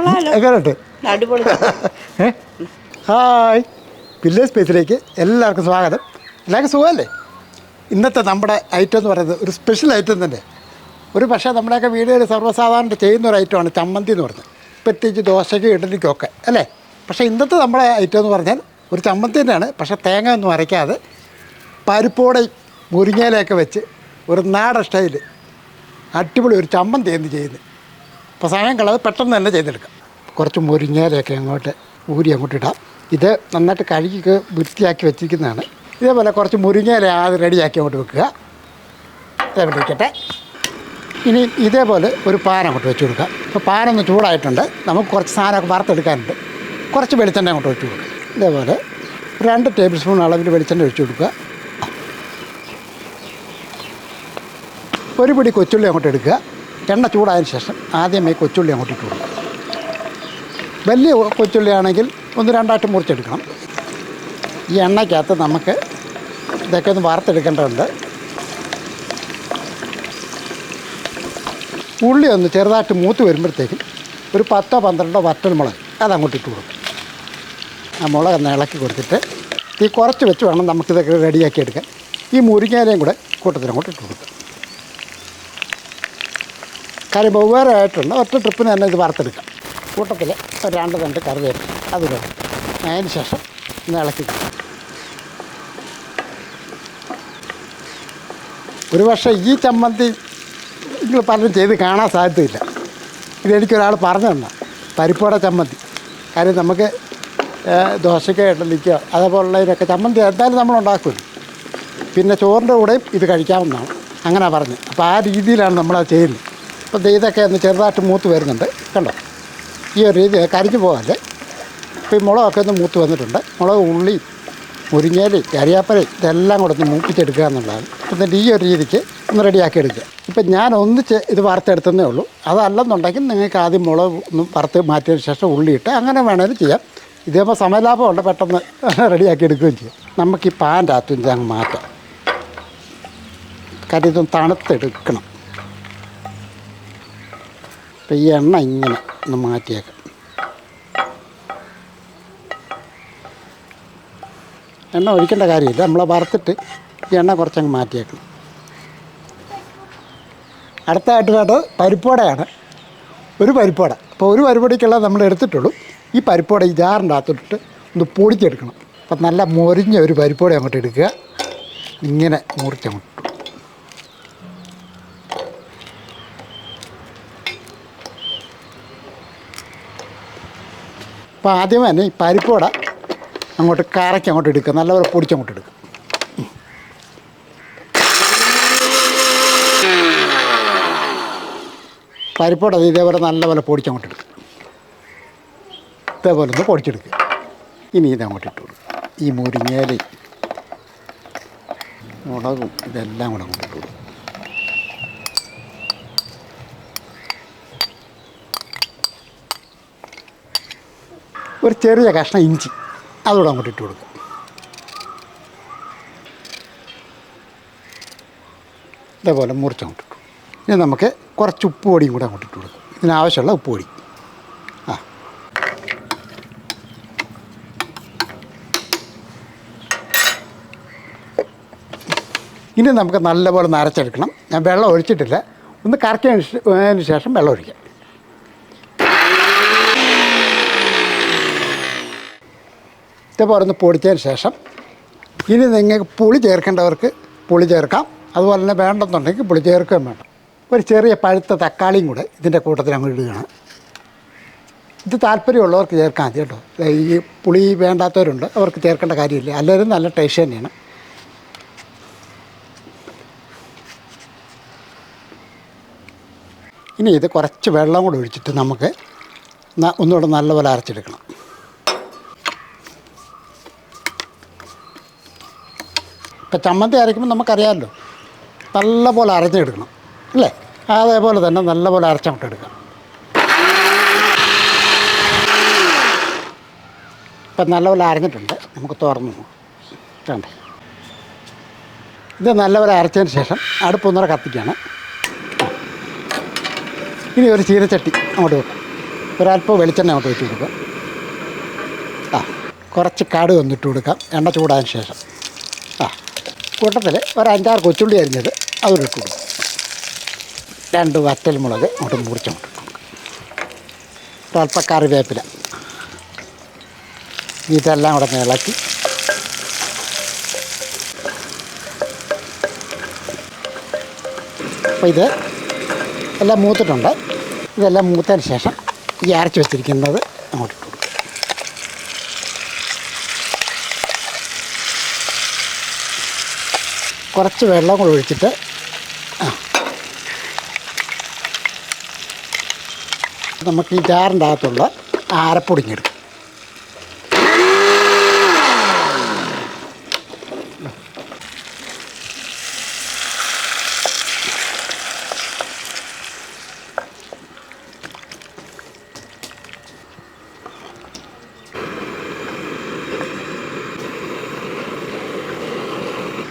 എങ്ങനെയുണ്ട്? Hi. Village സ്പേസിലേക്ക് എല്ലാവർക്കും സ്വാഗതം. എല്ലാവർക്കും സുഖമല്ലേ? ഇന്നത്തെ നമ്മുടെ ഐറ്റം എന്ന് പറയുന്നത് ഒരു സ്പെഷ്യൽ ഐറ്റം തന്നെ. ഒരു പക്ഷേ നമ്മുടെയൊക്കെ വീടുകളിൽ സർവസാധാരണ ചെയ്യുന്ന ഒരു ഐറ്റമാണ് ചമ്മന്തി എന്ന് പറഞ്ഞത് പ്രത്യേകിച്ച് ദോശയ്ക്കും ഇഡലിക്കും ഒക്കെ അല്ലേ? പക്ഷേ ഇന്നത്തെ നമ്മുടെ ഐറ്റം എന്ന് പറഞ്ഞാൽ ഒരു ചമ്മന്തി തന്നെയാണ്. പക്ഷേ തേങ്ങ ഒന്നും അരയ്ക്കാതെ പരിപ്പോടെ മുരിങ്ങയിലൊക്കെ വെച്ച് ഒരു നാടൻ സ്റ്റൈൽ അടിപൊളി ഒരു ചമ്മന്തി എന്ന് ചെയ്യുന്നത് അപ്പോൾ കളത് പെട്ടെന്ന് തന്നെ ചെയ്തെടുക്കാം. കുറച്ച് മുരിങ്ങയിലൊക്കെ അങ്ങോട്ട് ഊരി അങ്ങോട്ട് ഇടാം. ഇത് നന്നായിട്ട് കഴുകി വൃത്തിയാക്കി വെച്ചിരിക്കുന്നതാണ്. ഇതേപോലെ കുറച്ച് മുരിങ്ങയില അത് റെഡിയാക്കി അങ്ങോട്ട് വെക്കുക. ഇതേപോലെ ഇരിക്കട്ടെ. ഇനി ഇതേപോലെ ഒരു പാൻ അങ്ങോട്ട് വെച്ച് കൊടുക്കുക അപ്പോൾ പാനൊന്ന് ചൂടായിട്ടുണ്ട്. നമുക്ക് കുറച്ച് സാധനമൊക്കെ വറുത്തെടുക്കാനുണ്ട്. കുറച്ച് വെളിച്ചെണ്ണ അങ്ങോട്ട് വെച്ച് കൊടുക്കുക ഇതേപോലെ രണ്ട് ടേബിൾ സ്പൂൺ അളവിൽ വെളിച്ചെണ്ണ ഒഴിച്ചു കൊടുക്കുക. ഒരു പിടി കൊച്ചുള്ളി അങ്ങോട്ട് എടുക്കുക. എണ്ണ ചൂടായതിന് ശേഷം ആദ്യമേ കൊച്ചുള്ളി അങ്ങോട്ട് ഇട്ട് കൊടുക്കുക വലിയ കൊച്ചുള്ളി ആണെങ്കിൽ ഒന്ന് രണ്ടായിട്ട് മുറിച്ചെടുക്കണം. ഈ എണ്ണയ്ക്കകത്ത് നമുക്ക് ഇതൊക്കെ ഒന്ന് വറുത്തെടുക്കേണ്ടതുണ്ട്. ഉള്ളി ഒന്ന് ചെറുതായിട്ട് മൂത്ത് വരുമ്പോഴത്തേക്കും ഒരു പത്തോ പന്ത്രണ്ടോ വറ്റൽ മുളക് അതങ്ങോട്ട് ഇട്ട് കൊടുക്കും. ആ മുളക് ഒന്ന് ഇളക്കി കൊടുത്തിട്ട് ഈ കുറച്ച് വെച്ച് വേണം നമുക്കിതൊക്കെ റെഡിയാക്കി എടുക്കാൻ. ഈ മുരിങ്ങയിലയും കൂടെ കൂട്ടത്തിനങ്ങോട്ട് ഇട്ട് കൊടുക്കുക കാര്യം വെവ്വേറെ ഒറ്റ ട്രിപ്പിന് തന്നെ ഇത് വറുത്തെടുക്കാം. കൂട്ടത്തിൽ ഒരു രണ്ട് രണ്ട് കറിവേപ്പ്. അത് വേണം അതിന് ശേഷം ഒന്ന് ഇളക്കി. ഒരു പക്ഷേ ഈ ചമ്മന്തി നിങ്ങൾ പലരും ചെയ്ത് കാണാൻ സാധ്യതയില്ല. ഇതെനിക്കൊരാൾ പറഞ്ഞു തന്ന. പരിപ്പോട ചമ്മന്തി. കാര്യം നമുക്ക് ദോശയ്ക്ക് ഇഡലിക്കോ അതേപോലുള്ളതിനൊക്കെ ചമ്മന്തി എന്തായാലും നമ്മൾ ഉണ്ടാക്കുമല്ലോ പിന്നെ ചോറിന്റെ കൂടെയും ഇത് കഴിക്കാവുന്നതാണ്. അങ്ങനെ പറഞ്ഞത് അപ്പോൾ ആ രീതിയിലാണ് നമ്മളത് ചെയ്യുന്നത്. അപ്പോൾ ഇതൊക്കെ ഒന്ന് ചെറുതായിട്ട് മൂത്ത് വരുന്നുണ്ട്. കണ്ടോ? ഈ ഒരു രീതി കരിഞ്ഞു പോകാല്ലേ ഇപ്പോൾ ഈ മുളകൊക്കെ ഒന്ന് മൂത്ത് വന്നിട്ടുണ്ട്. മുളക് ഉള്ളി മുരിങ്ങേലി കരിയാപ്പലയും ഇതെല്ലാം കൂടെ ഒന്ന് മൂപ്പിച്ചെടുക്കുക എന്നുള്ളതാണ്. എന്നിട്ട് ഈ ഒരു രീതിക്ക് ഒന്ന് റെഡിയാക്കി എടുക്കുക. ഇപ്പം ഞാൻ ഒന്നിച്ച് ഇത് വറുത്തെടുത്തതേ ഉള്ളൂ. അതല്ലെന്നുണ്ടെങ്കിൽ നിങ്ങൾക്ക് ആദ്യം മുളക് ഒന്ന് വറുത്ത് മാറ്റിയതിന് ശേഷം ഉള്ളിയിട്ട് അങ്ങനെ വേണമെങ്കിലും ചെയ്യാം. ഇതേപോലെ സമയലാഭമുണ്ട് പെട്ടെന്ന് റെഡിയാക്കി എടുക്കുകയും ചെയ്യും. നമുക്ക് ഈ പാന്റെ അകത്ത് അങ്ങ് മാറ്റാം. കാര്യം ഇതൊന്ന് തണുത്തെടുക്കണം. അപ്പം ഈ എണ്ണ ഇങ്ങനെ ഒന്ന് മാറ്റിയേക്കാം. എണ്ണ ഒഴിക്കേണ്ട കാര്യമില്ല. നമ്മൾ വറുത്തിട്ട് ഈ എണ്ണ കുറച്ചങ്ങ് മാറ്റിയേക്കണം. അടുത്തായിട്ട് വേണ്ടത് പരിപ്പോടയാണ് ഒരു പരിപ്പോട അപ്പോൾ ഒരു പരിപ്പോടയ്ക്കുള്ളത് നമ്മൾ എടുത്തിട്ടുള്ളൂ. ഈ പരിപ്പോട ഈ ജാറിന്റെ അകത്തോട്ടിട്ട് ഒന്ന് പൊടിച്ചെടുക്കണം. അപ്പം നല്ല മൊരിഞ്ഞ ഒരു പരിപ്പോട അങ്ങോട്ട് എടുക്കുക. ഇങ്ങനെ മുറിച്ചങ്ങോട്ട് അപ്പോൾ ആദ്യം തന്നെ ഈ പരിപ്പോട അങ്ങോട്ട് കറക്കി അങ്ങോട്ട് എടുക്കുക. നല്ലപോലെ പൊടിച്ചങ്ങോട്ട് എടുക്കുക. പരിപ്പോട ഇതേപോലെ നല്ലപോലെ പൊടിച്ചങ്ങോട്ട് എടുക്കുക. ഇതേപോലെ ഒന്ന് പൊടിച്ചെടുക്കുക. ഇനി ഇതങ്ങോട്ട് ഇട്ട് കൊടുക്കുക. ഈ മുരിങ്ങയിലയും മുളകും ഇതെല്ലാം കൂടെ അങ്ങോട്ട് ഇട്ട് കൊടുക്കുക. ഒരു ചെറിയ കഷ്ണം ഇഞ്ചി അതുകൂടെ അങ്ങോട്ട് ഇട്ട് കൊടുക്കുക ഇതേപോലെ മുറിച്ചങ്ങോട്ട് ഇട്ടു. ഇനി നമുക്ക് കുറച്ച് ഉപ്പ് പൊടിയും കൂടെ അങ്ങോട്ട് ഇട്ട് കൊടുക്കും. ഇതിനാവശ്യമുള്ള ഉപ്പ് പൊടി. ആ. ഇനി നമുക്ക് നല്ലപോലെ നരച്ചെടുക്കണം ഞാൻ വെള്ളം ഒഴിച്ചിട്ടില്ല. ഒന്ന് കറക്കിയതിന് ശേഷം വെള്ളം ഒഴിക്കാം. ഇതേപോലെ ഒന്ന് പൊടിച്ചതിന് ശേഷം ഇനി നിങ്ങൾക്ക് പുളി ചേർക്കേണ്ടവർക്ക് പുളി ചേർക്കാം. അതുപോലെ തന്നെ വേണ്ടെന്നുണ്ടെങ്കിൽ പുളി ചേർക്കുകയും വേണം. ഒരു ചെറിയ പഴുത്ത തക്കാളിയും കൂടെ ഇതിന്റെ കൂട്ടത്തിൽ അങ്ങ് ഇടുകയാണ്. ഇത് താല്പര്യമുള്ളവർക്ക് ചേർക്കാം മതി കേട്ടോ. ഈ പുളി വേണ്ടാത്തവരുണ്ട് അവർക്ക് ചേർക്കേണ്ട കാര്യമില്ല. എല്ലാവരും നല്ല ടേസ്റ്റ് തന്നെയാണ്. ഇനി ഇത് കുറച്ച് വെള്ളം കൂടെ ഒഴിച്ചിട്ട് നമുക്ക് ഒന്നുകൂടെ നല്ലപോലെ അരച്ചെടുക്കണം. ഇപ്പം ചമ്മന്തി അരയ്ക്കുമ്പോൾ നമുക്കറിയാമല്ലോ നല്ലപോലെ അരച്ചെടുക്കണം അല്ലേ? അതേപോലെ തന്നെ നല്ലപോലെ അരച്ചങ്ങോട്ട് എടുക്കാം ഇപ്പം നല്ലപോലെ അരഞ്ഞിട്ടുണ്ട് നമുക്ക് തുറന്നു വേണ്ടേ ഇത് നല്ലപോലെ അരച്ചതിന് ശേഷം അടുപ്പൊന്നര കത്തിക്കുകയാണ്. ഇനി ഒരു ചീരച്ചട്ടി അങ്ങോട്ട് വെക്കാം. ഒരല്പം വെളിച്ചെണ്ണ അങ്ങോട്ട് വെച്ച് കൊടുക്കാം. ആ കുറച്ച് കാട് വന്നിട്ട് കൊടുക്കാം എണ്ണ ചൂടായതിന് ശേഷം. കൂട്ടത്തിൽ ഒരു അഞ്ചാറ് കൊച്ചുള്ളി അരിഞ്ഞത് അതിലിട്ട് കൊടുക്കും. രണ്ട് വറ്റൽ മുളക് അങ്ങോട്ട് മുറിച്ചങ്ങോട്ട് ഒരല്പം കറിവേപ്പില. ഇതെല്ലാം കൂടെ ഇളക്കി. അപ്പോൾ ഇത് എല്ലാം മൂത്തിട്ടുണ്ട്. ഇതെല്ലാം മൂത്തതിന് ശേഷം ഈ അരച്ച് വെച്ചിരിക്കുന്നത് അങ്ങോട്ട് ഇട്ട് കൊടുക്കും കുറച്ച് വെള്ളം കൂടെ ഒഴിച്ചിട്ട് നമുക്ക് ഈ ജാറിന്റെ അകത്തുള്ള ആരപ്പൊടിഞ്ഞെടുക്കും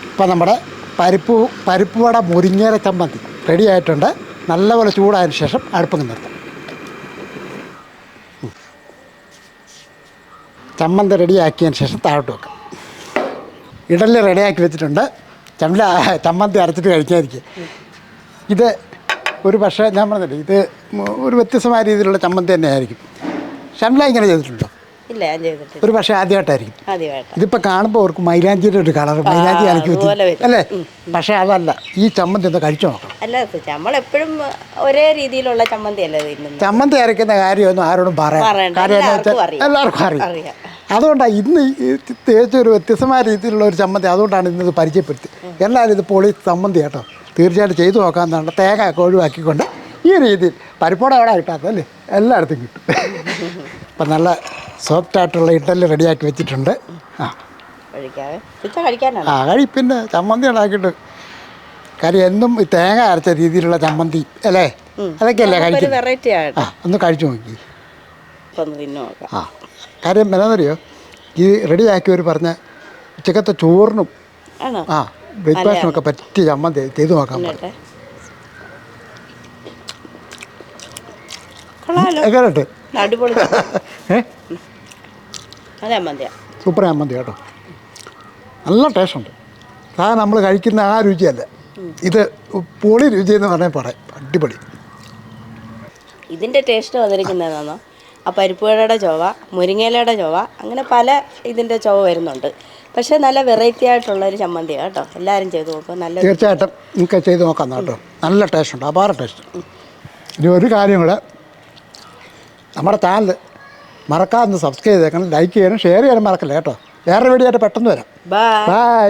ഇപ്പം നമ്മുടെ പരിപ്പ് പരിപ്പ് വട മുരിങ്ങേര ചമ്മന്തി റെഡി ആയിട്ടുണ്ട്. നല്ലപോലെ ചൂടായതിനു ശേഷം അടുപ്പം നിർത്തും. ചമ്മന്തി റെഡിയാക്കിയതിന് ശേഷം താഴോട്ട് വെക്കാം. ഇഡലി റെഡിയാക്കി വെച്ചിട്ടുണ്ട്. ചമ്മല ചമ്മന്തി അരച്ചിട്ട് കഴിക്കാതിരിക്കുക. ഇത് ഒരു പക്ഷേ ഞാൻ പറഞ്ഞില്ലേ ഇത് ഒരു വ്യത്യസ്തമായ രീതിയിലുള്ള ചമ്മന്തി തന്നെ ആയിരിക്കും ഷംല ഇങ്ങനെ ചെയ്തിട്ടുണ്ടോ? ഇല്ല ഞാൻ ചെയ്തിട്ടില്ല. ഒരു പക്ഷേ ആദ്യമായിട്ടായിരിക്കും. ആദ്യമായിട്ട്. ഇതിപ്പോൾ കാണുമ്പോൾ അവർക്ക് മൈലാഞ്ചിയുടെ ഒരു കളർ മൈലാഞ്ചി കലക്കി അതുപോലെ വെച്ച് വരും. അല്ലേ? പക്ഷേ അതല്ല ഈ ചമ്മന്തി ഒന്ന് കഴിച്ചു നോക്കണം. അല്ല നമ്മളെപ്പോഴും ഒരേ രീതിയിലുള്ള ചമ്മന്തി അല്ലേ തിന്നുന്നത്? ചമ്മന്തി അരയ്ക്കുന്ന കാര്യമൊന്നും ആരോടും പറയാം പറയണ്ട. കാര്യം എന്താ എല്ലാവർക്കും വെച്ചാൽ അറിയാം. എല്ലാവർക്കും അറിയാം. അറിയാം. അതുകൊണ്ടാണ് ഇന്ന് ഈ തേച്ച് ഒരു വ്യത്യസ്തമായ രീതിയിലുള്ള ഒരു ചമ്മന്തി അതുകൊണ്ടാണ് ഇന്നത് പരിചയപ്പെടുത്തി എല്ലാവരും ഇത് പൊളി ചമ്മന്തി കേട്ടോ. തീർച്ചയായിട്ടും ചെയ്തു നോക്കാമെന്നാണ് തേങ്ങ ഒക്കെ ഒഴിവാക്കിക്കൊണ്ട് ഈ രീതിയിൽ പരിപ്പോടെ അവിടെ കിട്ടാത്തല്ലേ എല്ലായിടത്തും കിട്ടും. അപ്പം നല്ല സോഫ്റ്റ് ആയിട്ടുള്ള ഇഡലി റെഡിയാക്കി വെച്ചിട്ടുണ്ട്. ആ. കഴിക്കാനാണ്? ആ കഴി പിന്നെ ചമ്മന്തി ഉണ്ടാക്കിയിട്ട് കാര്യം എന്നും ഈ തേങ്ങ അരച്ച രീതിയിലുള്ള ചമ്മന്തി അല്ലേ? അതൊക്കെയല്ലേ കഴിക്കും ആ ഒന്ന് കഴിച്ചു നോക്കി. ആ കാര്യം എന്താണെന്നറിയോ ഈ റെഡിയാക്കിയവർ പറഞ്ഞ ഉച്ചക്കത്തെ ചോറിനും ആ ബ്രേക്ക്ഫാസ്റ്റിനും ഒക്കെ പറ്റിയ ചമ്മന്തി ചെയ്തു നോക്കാൻ എങ്ങനെയുണ്ട്? അടിപൊളി. ഏ? അതെ സൂപ്പർ ചമ്മന്തി കേട്ടോ. നല്ല ടേസ്റ്റുണ്ട്. സാധാരണ നമ്മൾ കഴിക്കുന്ന ആ രുചിയല്ല. ഇത് പൊളി രുചി എന്ന് പറഞ്ഞാൽ പറയാം അടിപൊളി. ഇതിന്റെ ടേസ്റ്റ് വന്നിരിക്കുന്നതാണോ ആ പരിപ്പുകടയുടെ ചൊവ മുരിങ്ങയിലയുടെ ചൊവ അങ്ങനെ പല ഇതിന്റെ ചൊവ വരുന്നുണ്ട്. പക്ഷേ നല്ല വെറൈറ്റി ആയിട്ടുള്ള ഒരു ചമ്മന്തിയാണ് കേട്ടോ. എല്ലാവരും ചെയ്ത് നോക്കും. നല്ല തീർച്ചയായിട്ടും നിങ്ങൾക്ക് ചെയ്ത് നോക്കാം കേട്ടോ. നല്ല ടേസ്റ്റ് ഉണ്ട്. അപാര ടേസ്റ്റ് ഇനി ഒരു കാര്യം കൂടെ. നമ്മുടെ ചാനൽ മറക്കാതെ സബ്സ്ക്രൈബ് ചെയ്തേക്കണം ലൈക്ക് ചെയ്യണം ഷെയർ ചെയ്യാനും മറക്കല്ലേ കേട്ടോ? വേറെ വീഡിയോ ആയിട്ട് പെട്ടെന്ന് വരാം. Bye bye